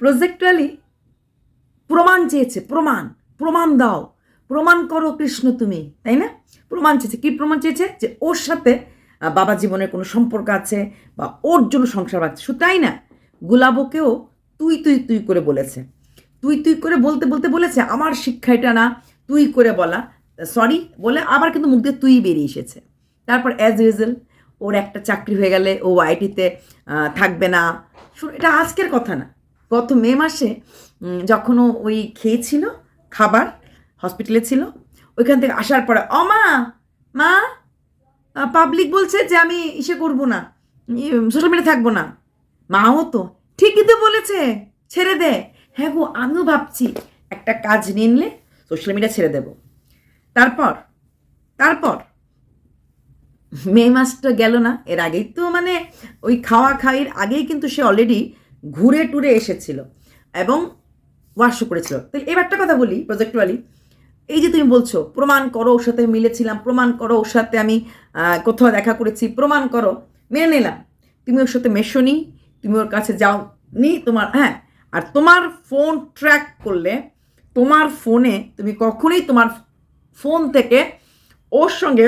প্রজেক্টুয়ালি প্রমাণ চেয়েছে, প্রমাণ প্রমাণ দাও, প্রমাণ করো কৃষ্ণ তুমি, তাই না? প্রমাণ চেয়েছে, কী প্রমাণ চেয়েছে? যে ওর সাথে বাবা জীবনের কোনো সম্পর্ক আছে বা ওর জন্য সংসার বাঁচছে, শুধু তাই না গুলাবকেও তুই তুই তুই করে বলেছে। তুই তুই করে বলতে বলতে বলেছে, আমার শিক্ষা এটা না, তুই করে বলা সরি বলে আবার কিন্তু মুখ দিয়ে তুই বেরিয়ে এসেছে। তারপর অ্যাজ ইউজুয়াল ওর একটা চাকরি হয়ে গেলে ও আইটিতে থাকবে না। এটা আজকের কথা না। গত মে মাসে উম, যখন ওই খেয়েছিল খাবার হসপিটালে ছিল ওইখান থেকে আসার পরে অমা মা পাবলিক বলছে যে আমি ইসে করব না সোশ্যাল মিডিয়া থাকব না। মাও তো ঠিকই তো বলেছে ছেড়ে দে। হ্যাঁ গো আমিও ভাবছি একটা কাজ নিয়ে সোশ্যাল মিডিয়া ছেড়ে দেব। তারপর তারপর মে মাসটা গেল না এর আগেই তো মানে ওই খাওয়া খাইয়ের আগেই কিন্তু সে অলরেডি ঘুরে টুরে এসেছিল এবং ওয়াশও করেছিল। এবার একটা কথা বলি প্রজেক্টুয়ালি এই যে তুমি বলছো, প্রমাণ করো ওর সাথে মিলেছিলাম, প্রমাণ করো ওর সাথে আমি কোথাও দেখা করেছি, প্রমাণ করো, মেনে নিলাম। তুমি ওর সাথে মেশো নি, তুমি ওর কাছে যাও নি, তোমার হ্যাঁ আর তোমার ফোন ট্র্যাক করলে তোমার ফোনে তুমি কখনোই তোমার ফোন থেকে ওর সঙ্গে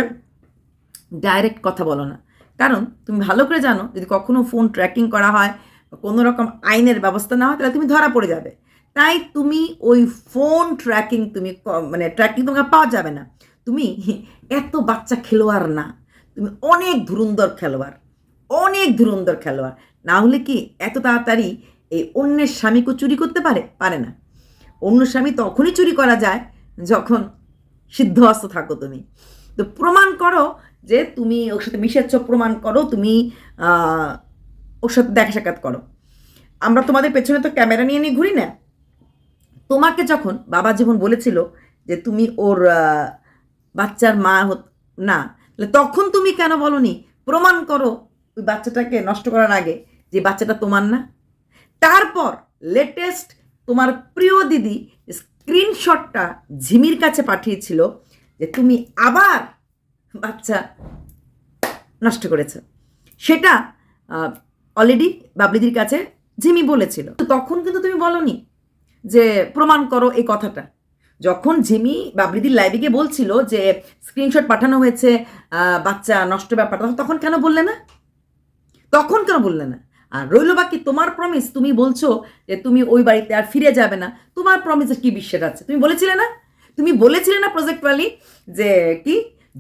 ডাইরেক্ট কথা বলো না। কারণ তুমি ভালো করে জানো, যদি কখনো ফোন ট্র্যাকিং করা হয় কোনো রকম আইনের ব্যবস্থা না হয়, তাহলে তুমি ধরা পড়ে যাবে। তাই তুমি ওই ফোন ট্র্যাকিং তুমি মানে ট্র্যাকিং তোমাকে পাওয়া যাবে না। তুমি এত বাচ্চা খেলোয়াড় না। তুমি অনেক ধুরুন্দর খেলোয়াড়। অনেক ধুরুন্দর খেলোয়াড়। না হলে কি এত তাড়াতাড়ি এই অন্যের স্বামীকে চুরি করতে পারে? পারে না। অন্য স্বামী তখনই চুরি করা যায় যখন সিদ্ধহস্ত থাকো তুমি। তো প্রমাণ করো যে তুমি ওর সাথে মিশেছ, প্রমাণ করো তুমি ওর সাথে দেখা সাক্ষাৎ করো। আমরা তোমাদের পেছনে তো ক্যামেরা নিয়ে নিয়ে ঘুরি না। তোমাকে যখন বাবা জীবন বলেছিল যে তুমি ওর বাচ্চার মা না তখন তুমি কেন বলনি? প্রমাণ করো ওই বাচ্চাটাকে নষ্ট করার আগে যে বাচ্চাটা তোমার না। তারপর লেটেস্ট তোমার প্রিয় দিদি স্ক্রিনশটটা ঝিমির কাছে পাঠিয়েছিল যে তুমি আবার বাচ্চা নষ্ট করেছে। সেটা অলরেডি বাবলিদির কাছে ঝিমি বলেছিল। তো তখন কিন্তু তুমি বলনি যে, প্রমাণ করো এই কথাটা। যখন জিমি বাবলিদির লাইভে গিয়ে বলছিল যে স্ক্রিনশট পাঠানো হয়েছে বাচ্চা নষ্ট ব্যাপারটা, তখন কেন বললে না? তখন কেন বললে না? আর রইল বাকি, তোমার প্রমিস তুমি বলছো যে, তুমি ওই বাড়িতে আর ফিরে যাবে না। তোমার প্রমিসে কি বিশ্বাস আছে? তুমি বলেছিলে না? তুমি বলেছিলে না প্রজেক্ট ওয়ালি যে, কি?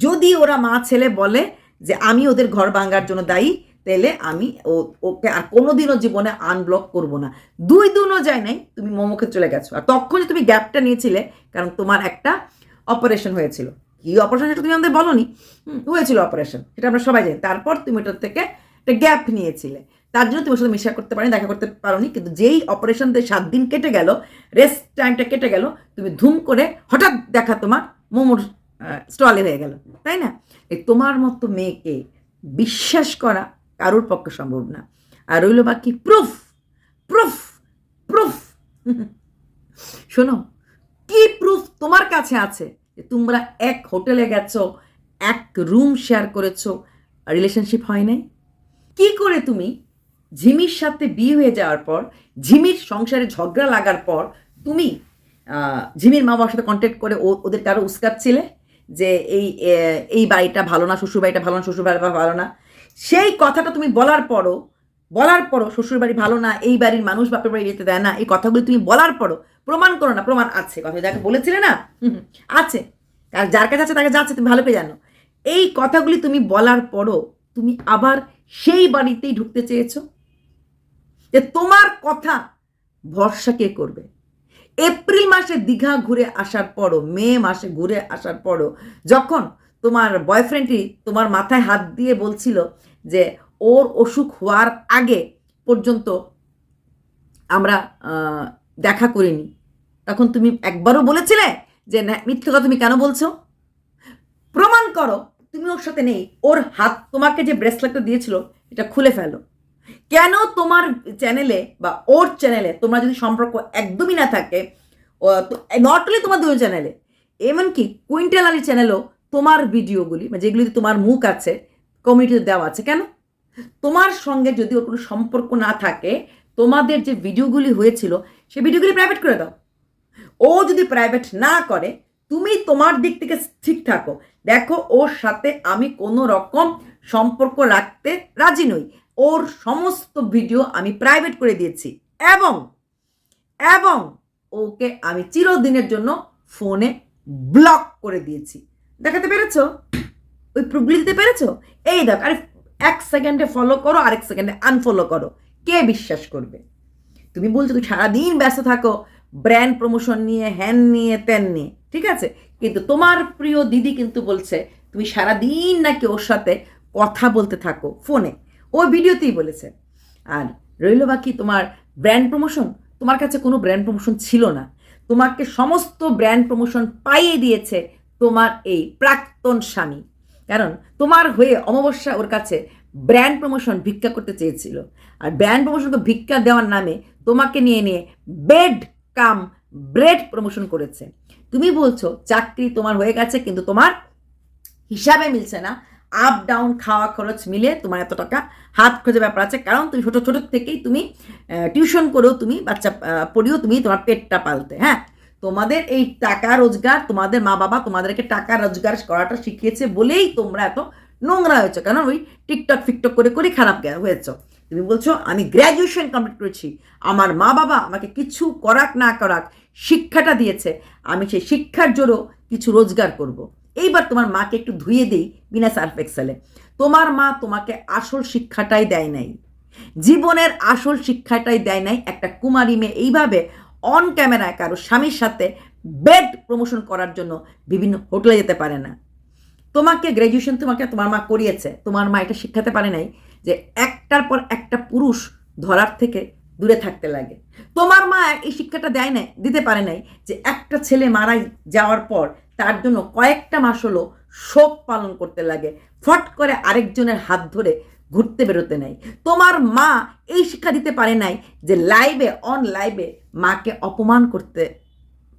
যদি ওরা মা ছেলে বলে যে, আমি ওদের ঘর ভাঙার জন্য দায়ী তাহলে আমি ও- ওকে আর কোনোদিনও জীবনে আনব্লক করব না। দুই দিনও যায় নাই, তুমি মোমোকে চলে গেছো। আর তখনই তুমি গ্যাপটা নিয়েছিলে, কারণ তোমার একটা অপারেশন হয়েছিল। কি অপারেশন সেটা তুমি আমাদের বলনি? হয়েছিল অপারেশন সেটা আমরা সবাই জানি। তারপর তুমি ওটার থেকে একটা গ্যাপ নিয়েছিলে। তার জন্য তুমি সাথে মিশা করতে পারো দেখা করতে পারোনি, কিন্তু যেই অপারেশন থেকে সাত দিন কেটে গেল রেস্ট টাইমটা কেটে গেল, তুমি ধুম করে হঠাৎ দেখা তোমার মোমোর স্টলে হয়ে গেল। তাই না? এই তোমার মতো মেয়েকে বিশ্বাস করা কারোর পক্ষে সম্ভব না। আর রইল বাকি প্রুফ প্রুফ প্রুফ। শোনো, কি প্রুফ তোমার কাছে আছে? যে তোমরা এক হোটেলে গেছো, এক রুম শেয়ার করেছ রিলেশনশিপ হয় নাই? কি করে তুমি ঝিমির সাথে বিয়ে হয়ে যাওয়ার পর, ঝিমির সংসারে ঝগড়া লাগার পর, তুমি ঝিমির মা বাবার সাথে কন্ট্যাক্ট করে ওদের কারও উস্কাচ্ছিলে? যে এই এই বাড়িটা ভালো না শ্বশুর বাড়িটা ভালো না শ্বশুর বাড়িটা ভালো না। সেই কথাটা তুমি বলার পরও বলার পরও শ্বশুর বাড়ি ভালো না, এই বাড়ির মানুষ বাপের বাড়ি যেতে দেয় না, এই কথাগুলি তুমি বলার পরও প্রমাণ করো না, প্রমাণ আছে। কথা যাকে বলেছিলে না আছে। আর যার কাছে আছে তাকে যাচ্ছে, তুমি ভালো করে জানো। এই কথাগুলি তুমি বলার পরও তুমি আবার সেই বাড়িতেই ঢুকতে চেয়েছো যে তোমার কথা ভরসা কে করবে? এপ্রিল মাসে দীঘা ঘুরে আসার পরও, মে মাসে ঘুরে আসার পরও, যখন তোমার বয়ফ্রেন্ডটি তোমার মাথায় হাত দিয়ে বলছিল যে ওর অসুখ হওয়ার আগে পর্যন্ত আমরা দেখা করিনি। তখন তুমি একবারও বলেছিলে যে মিথ্যে কথা তুমি কেন বলছো? প্রমাণ করো, তুমি ওর সাথে নেই। ওর হাত তোমাকে যে ব্রেসলেটটা দিয়েছিল, এটা খুলে ফেলো। কেন তোমার চ্যানেলে বা ওর চ্যানেলে তোমরা যদি সম্পর্ক একদমই না থাকে নট অনলি তোমার দুই চ্যানেলে এমনকি কুইন্টাল আলী চ্যানেলও তোমার ভিডিওগুলি মানে যেগুলিতে তোমার মুখ আছে কমিউনিটিতে দেওয়া আছে, কেন? তোমার সঙ্গে যদি ওর কোনো সম্পর্ক না থাকে, তোমাদের যে ভিডিওগুলি হয়েছিল, সে ভিডিওগুলি প্রাইভেট করে দাও। ও যদি প্রাইভেট না করে, তুমি তোমার দিক থেকে ঠিক থাকো। দেখো, ওর সাথে আমি কোনো রকম সম্পর্ক রাখতে রাজি নই। ওর সমস্ত ভিডিও আমি প্রাইভেট করে দিয়েছি। এবং এবং ওকে আমি চিরদিনের জন্য ফোনে ব্লক করে দিয়েছি। দেখাতে পেরেছ? ওই প্রুফগুলি দিতে পেরেছ? এই দেখ, আরে এক সেকেন্ডে ফলো করো, আরেক সেকেন্ডে আনফলো করো। কে বিশ্বাস করবে? তুমি বলছো তুমি সারাদিন ব্যস্ত থাকো ব্র্যান্ড প্রমোশন নিয়ে হ্যান নিয়ে, ত্যান নিয়ে, ঠিক আছে? কিন্তু তোমার প্রিয় দিদি কিন্তু বলছে, তুমি সারাদিন নাকি ওর সাথে কথা বলতে থাকো, ফোনে। ও ভিডিওতেই বলেছে। আর রইল বাকি তোমার ব্র্যান্ড প্রমোশন তোমার কাছে কোনো ব্র্যান্ড প্রমোশন ছিল না। তোমাকে সমস্ত ব্র্যান্ড প্রমোশন পাইয়ে দিয়েছে তোমার এই প্রাক্তন স্বামী। কারণ তোমার হয়ে অমাবস্যা ওর কাছে ব্র্যান্ড প্রমোশন ভিক্ষা করতে চেয়েছিল। আর ব্র্যান্ড প্রমোশনকে ভিক্ষা দেওয়ার নামে তোমাকে নিয়ে নিয়ে বেড কাম ব্রেড প্রমোশন করেছে। তুমি বলছো চাকরি তোমার হয়ে গেছে কিন্তু তোমার হিসাবে মিলছে না। আপ ডাউন খাওয়া খরচ মিলে তোমার এত টাকা হাত খোঁজে ব্যাপার আছে। কারণ তুমি ছোটো ছোটো থেকেই তুমি টিউশন করেও তুমি বাচ্চা আহ, পড়িয়েও তুমি তোমার পেটটা পালতে হ্যাঁ? তোমাদের এই টাকা রোজগার, তোমাদের মা বাবা তোমাদেরকে টাকা রোজগার করাটা শিখিয়েছে বলেই তোমরা এত নোংরা হয়েছো। কারণ ওই টিকটক ফিকটক করে করে খারাপ হয়েছো। তুমি বলছো, আমি গ্র্যাজুয়েশন কমপ্লিট করেছি। আমার মা বাবা আমাকে কিছু করাক না করাক শিক্ষাটা দিয়েছে। আমি সেই শিক্ষার জোরও কিছু রোজগার করব। এইবার তোমার মাকে একটু ধুয়ে দিই বিনা সার্ফ এক্সেলে। তোমার মা তোমাকে আসল শিক্ষাটাই দেয় নাই। জীবনের আসল শিক্ষাটাই দেয় নাই একটা কুমারী মেয়ে। এইভাবে অন ক্যামেরায় কারও স্বামীর সাথে বেড প্রমোশন করার জন্য বিভিন্ন হোটেলে যেতে পারে না। তোমাকে গ্র্যাজুয়েশন তোমাকে তোমার মা করিয়েছে, তোমার মা এটা শিখাতে পারে নাই যে একটার পর একটা পুরুষ ধরার থেকে দূরে থাকতে লাগে। তোমার মা এই শিক্ষাটা দেয় নাই, দিতে পারে নাই যে একটা ছেলে মারাই যাওয়ার পর তার জন্য কয়েকটা মাস হলো শোক পালন করতে লাগে। ফট করে আরেকজনের হাত ধরে ঘুরতে বেরোতে নাই। তোমার মা এই শিক্ষা দিতে পারে নাই যে লাইভে অন লাইভে মাকে অপমান করতে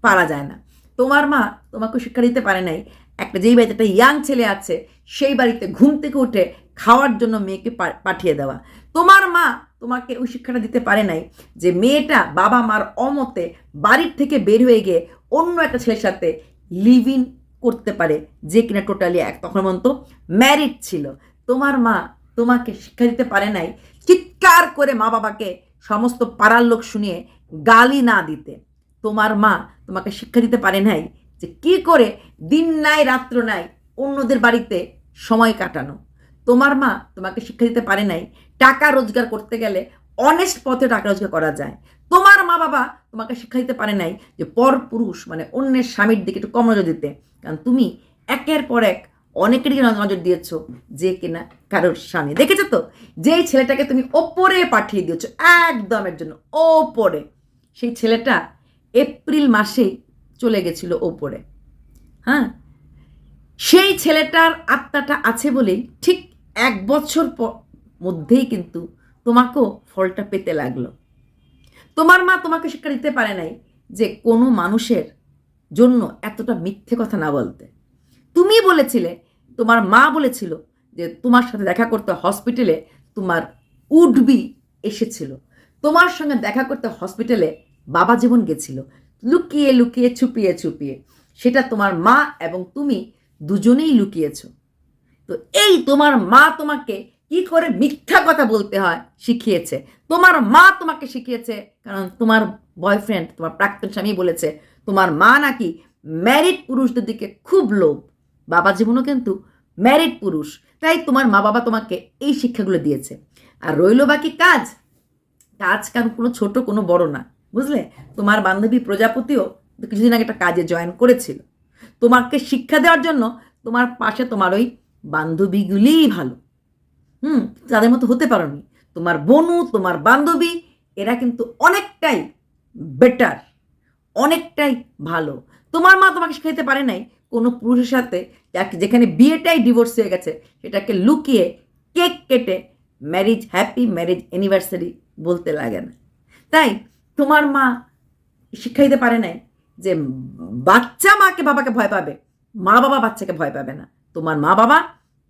পারা যায় না। তোমার মা তোমাকে শিক্ষা দিতে পারে নাই। একটা যেই বাড়িতে একটা ইয়াং ছেলে আছে, সেই বাড়িতে ঘুম থেকে উঠে খাওয়ার জন্য মেয়েকে পাঠিয়ে দেওয়া। তোমার মা তোমাকে ওই শিক্ষাটা দিতে পারে নাই যে মেয়েটা বাবা মার অমতে বাড়ির থেকে বের হয়ে গিয়ে অন্য একটা ছেলের সাথে লিভ ইন করতে পারে, যে কিনা টোটালি এক তখন পর্যন্ত ম্যারিড ছিল। তোমার মা তোমাকে শিক্ষা দিতে পারে নাই, চিৎকার করে মা বাবাকে সমস্ত পাড়ার লোক শুনিয়ে গালি না দিতে। তোমার মা তোমাকে শিক্ষা দিতে পারে নাই যে কি করে দিন নাই, রাত্র নাই, অন্যদের বাড়িতে সময় কাটানো। তোমার মা তোমাকে শিক্ষা দিতে পারে নাই, টাকা রোজগার করতে গেলে অনেস্ট পথে টাকা রোজগার করা যায়। তোমার মা বাবা তোমাকে শিক্ষা দিতে পারে নাই যে পর পুরুষ মানে অন্যের স্বামীর দিকে একটু কম নজর দিতে। কারণ তুমি একের পর এক অনেকের দিকে নজর দিয়েছ যে কিনা কারোর স্বামী। দেখেছ তো? যেই ছেলেটাকে তুমি ওপরে পাঠিয়ে দিয়েছ একদমের জন্য ওপরে। সেই ছেলেটা এপ্রিল মাসেই চলে গেছিল ওপরে। হ্যাঁ? সেই ছেলেটার আত্মাটা আছে বলেই ঠিক এক বছর মধ্যেই কিন্তু তোমাকেও ফলটা পেতে লাগল। তোমার মা তোমাকে শিক্ষা দিতে পারে নাই যে কোনো মানুষের জন্য এতটা মিথ্যে কথা না বলতে। তুমি বলেছিলে তোমার মা বলেছিল যে তোমার সাথে দেখা করতে হসপিটালে তোমার উডবি এসেছিল। তোমার সঙ্গে দেখা করতে হসপিটালে বাবা জীবন গেছিল। লুকিয়ে লুকিয়ে, ছুপিয়ে ছুপিয়ে। সেটা তোমার মা এবং তুমি দুজনেই লুকিয়েছ। তো এই তোমার মা তোমাকে কি করে মিথ্যা কথা বলতে হয় শিখিয়েছে? তোমার মা তোমাকে শিখিয়েছে কারণ তোমার বয়ফ্রেন্ড তোমার প্রাক্তন স্বামী বলেছে, তোমার মা নাকি ম্যারিড পুরুষদের দিকে খুব লোভ। বাবা জীবনও কিন্তু ম্যারিড পুরুষ। তাই তোমার মা বাবা তোমাকে এই শিক্ষাগুলো দিয়েছে। আর রইল বাকি কাজ। কাজ কারণ কোনো ছোট, কোনো বড় না। বুঝলে? তোমার বান্ধবী প্রজাপতিও কিছুদিন আগে একটা কাজে জয়েন করেছিল। তোমাকে শিক্ষা দেওয়ার জন্য তোমার পাশে তোমার ওই বান্ধবীগুলিই ভালো। হুম? তাদের মতো হতে পারোনি। তোমার বনু, তোমার বান্ধবী, এরা কিন্তু অনেকটাই বেটার অনেকটাই ভালো। তোমার মা তোমাকে শেখাইতে পারে নাই কোনো পুরুষের সাথে যেখানে বিয়েটাই ডিভোর্স হয়ে গেছে, সেটাকে লুকিয়ে কেক কেটে ম্যারিজ হ্যাপি ম্যারিজ অ্যানিভার্সারি বলতে লাগে না। তাই তোমার মা শিক্ষা দিতে পারে নাই যে বাচ্চা মাকে বাবাকে ভয় পাবে, মা বাবা বাচ্চাকে ভয় পাবে না। তোমার মা বাবা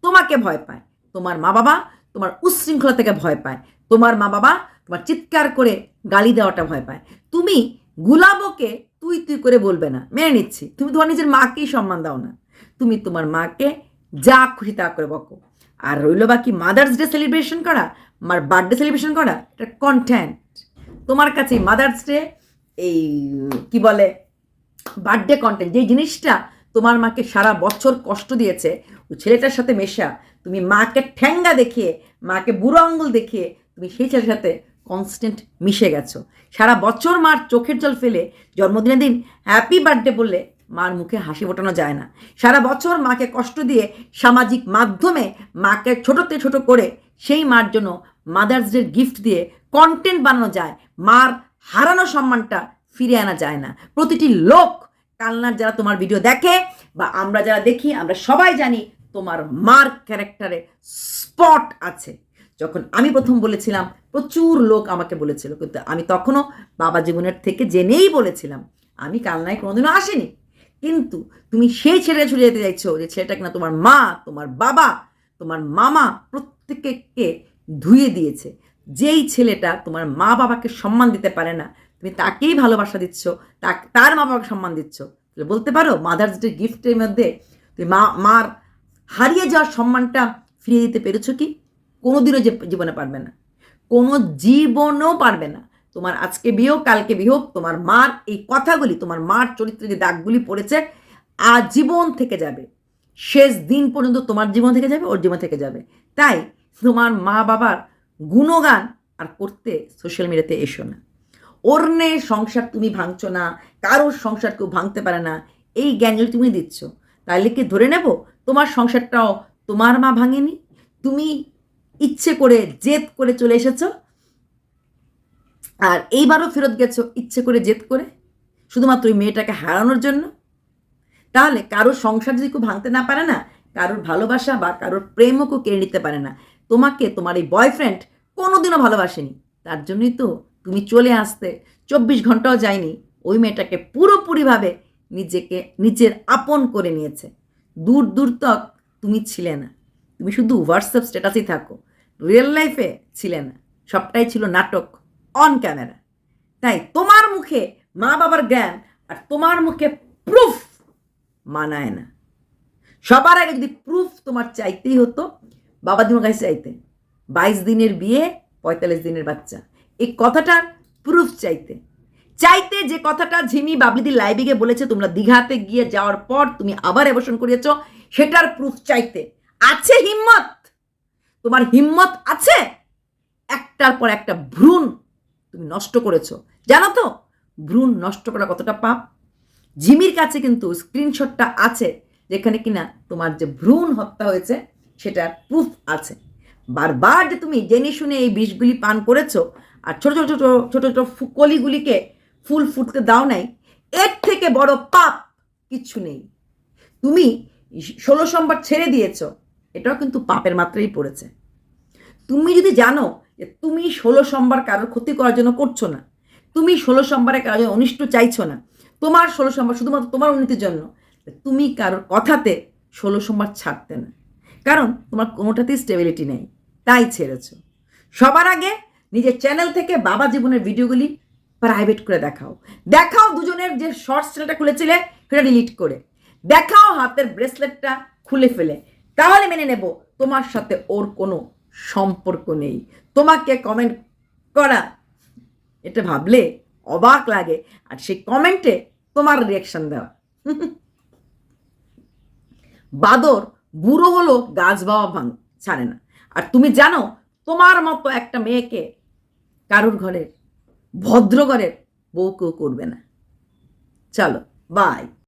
তোমাকে ভয় পায়, তোমার মা বাবা তোমার উচ্ছৃঙ্খলা থেকে ভয় পায়, তোমার মা বাবা তোমার চিৎকার করে গালি দেওয়াটা ভয় পায়। তুমি গুলাবকে তুই তুই করে বলবে না। মেনে নিচ্ছি। তুমি তোমার নিজের মাকেই সম্মান দাও না। তুমি তোমার মাকে যা খুশি তা করে বকো। আর রইল বাকি মাদার্স ডে সেলিব্রেশন করা, মার বার্থডে সেলিব্রেশন করা, এটা কন্টেন্ট তোমার কাছে মাদার্স ডে এই, কি বলে বার্থডে কন্টেন্ট যেই জিনিসটা তোমার মাকে সারা বছর কষ্ট দিয়েছে, ওই ছেলেটার সাথে মেশা, তুমি মাকে ঠ্যাঙ্গা দেখিয়ে, মাকে বুড়ো আঙ্গুল দেখিয়ে, তুমি সেই ছেলের সাথে কনস্ট্যান্ট মিশে গেছো। সারা বছর মার চোখের জল ফেলে জন্মদিনের দিন হ্যাপি বার্থডে বললে মার মুখে হাসি ফোটানো যায় না। সারা বছর মাকে কষ্ট দিয়ে সামাজিক মাধ্যমে মাকে ছোটোতে ছোট করে সেই মার জন্য মাদার্স ডে গিফট দিয়ে কন্টেন্ট বানানো যায়। মার হারানো সম্মানটা ফিরে আনা যায় না। প্রতিটি লোক কালনার যারা তোমার ভিডিও দেখে বা আমরা যারা দেখি, আমরা সবাই জানি তোমার মার ক্যারেক্টারে স্পট আছে। যখন আমি প্রথম বলেছিলাম, প্রচুর লোক আমাকে বলেছিল, কিন্তু আমি তখনও বাবা জীবনের থেকে জেনেই বলেছিলাম, আমি কালনায় কোনোদিনও আসিনি। কিন্তু তুমি সেই ছেড়ে ছুটে যেতে চাইছো যে ছেলেটা কিনা তোমার মা, তোমার বাবা, তোমার মামা প্রত্যেককে ধুয়ে দিয়েছে। যেই ছেলেটা তোমার মা বাবাকে সম্মান দিতে পারে না, তুমি তাকেই ভালোবাসা দিচ্ছ তার মা বাবাকে সম্মান দিচ্ছ। তাহলে বলতে পারো মাদার্স ডে গিফটের মধ্যে তুমি মা, মার হারিয়ে যাওয়ার সম্মানটা ফিরিয়ে দিতে পেরেছ কি? কোনোদিনও যে জীবনে পারবে না। কোনো জীবনেও পারবে না। তোমার আজকে বিয়ে হোক, কালকে বিয়ে হোক, তোমার মার এই কথাগুলি, তোমার মার চরিত্রে যে দাগগুলি পড়েছে, আজীবন থেকে যাবে। শেষ দিন পর্যন্ত তোমার জীবন থেকে যাবে, ওর জীবন থেকে যাবে। তাই তোমার মা বাবার গুণগান আর করতে সোশ্যাল মিডিয়াতে এসো না। অন্যের সংসার তুমি ভাঙছো না, কারোর সংসার কেউ ভাঙতে পারে না, এই জ্ঞান যদি তুমি দিচ্ছ, তাহলে কি ধরে নেব? তোমার সংসারটাও তোমার মা ভাঙেনি? তুমি ইচ্ছে করে, জেদ করে চলে এসেছ। আর এইবারও ফেরত গেছো ইচ্ছে করে, জেদ করে। শুধুমাত্র ওই মেয়েটাকে হারানোর জন্য। তাহলে কারোর সংসার যদি কেউ ভাঙতে না পারে না, কারোর ভালোবাসা বা কারোর প্রেমও কেউ কেড়ে নিতে পারে না। তোমাকে, তোমার এই বয়ফ্রেন্ড কোনোদিনও ভালোবাসেনি। তার জন্যই তো তুমি চলে আসতে চব্বিশ ঘন্টাও যায়নি। ওই মেয়েটাকে পুরোপুরিভাবে নিজেকে, নিজের আপন করে নিয়েছে। দূর দূর তক তুমি ছিলে না। তুমি শুধু হোয়াটসঅ্যাপ স্ট্যাটাসই থাকো। রিয়েল লাইফে ছিলে না সবটাই ছিল নাটক অন ক্যামেরা তাই তোমার মুখে মা বাবার জ্ঞান আর তোমার মুখে প্রুফ মানায় না। সবার আগে যদি প্রুফ তোমার চাইতেই হতো বাবা তোমার কাছে চাইতে, বাইশ দিনের বিয়ে, পঁয়তাল্লিশ দিনের বাচ্চা। এই কথাটার প্রুফ চাইতে। চাইতে যে কথাটা ঝিমি বাবলিদি লাইভে গিয়ে বলেছে, তোমরা দীঘাতে গিয়ে যাওয়ার পর তুমি আবার অ্যাবর্শন করিয়েছ, সেটার প্রুফ চাইতে। আছে হিম্মত? তোমার হিম্মত আছে? একটার পর একটা ভ্রূণ তুমি নষ্ট করেছ। জানো তো, ভ্রূণ নষ্ট করা কতটা পাপ? জিমির কাছে কিন্তু স্ক্রিনশটটা আছে, যেখানে কিনা তোমার যে ভ্রূণ হত্যা হয়েছে, সেটার প্রুফ আছে। বারবার যে তুমি জেনে শুনে এই বিষগুলি পান করেছ, আর ছোট ছোট ছোট ছোট ছোট কলিগুলিকে ফুল ফুটতে দাও নাই, এর থেকে বড় পাপ কিচ্ছু নেই। তুমি ষোলো সোমবার ছেড়ে দিয়েছ এটাও কিন্তু পাপের মাত্রাই পড়েছে। তুমি যদি জানো যে তুমি ষোলো সোমবার কারোর ক্ষতি করার জন্য করছ না, তুমি ষোলো সোমবারে কারোর অনিষ্ট চাইছো না, তোমার ষোলো সোমবার শুধুমাত্র তোমার উন্নতির জন্য তুমি কারোর কথাতে ষোলো সোমবার ছাড়তে না। কারণ তোমার কোনোটাতেই স্টেবিলিটি নেই, তাই ছেড়েছো। সবার আগে নিজের চ্যানেল থেকে বাবা জীবনের ভিডিওগুলি প্রাইভেট করে দেখাও। দেখাও দুজনের যে শর্টস চ্যানেলটা খুলেছিলে, সেটা ডিলিট করে। দেখাও হাতের ব্রেসলেটটা খুলে ফেলে। তাহলে মেনে নেব। তোমার সাথে ওর কোনো সম্পর্ক নেই। তোমাকে কমেন্ট করা, এটা ভাবলে অবাক লাগে। আর সেই কমেন্টে তোমার রিয়াকশন দেওয়া। বাদর বুড়ো হলো গাছ বাবা ভাঙ, ছাড়ে না। আর তুমি জানো, তোমার মতো একটা মেয়েকে কারোর ঘরের, ভদ্র ঘরের বউ কেউ করবে না। চলো বাই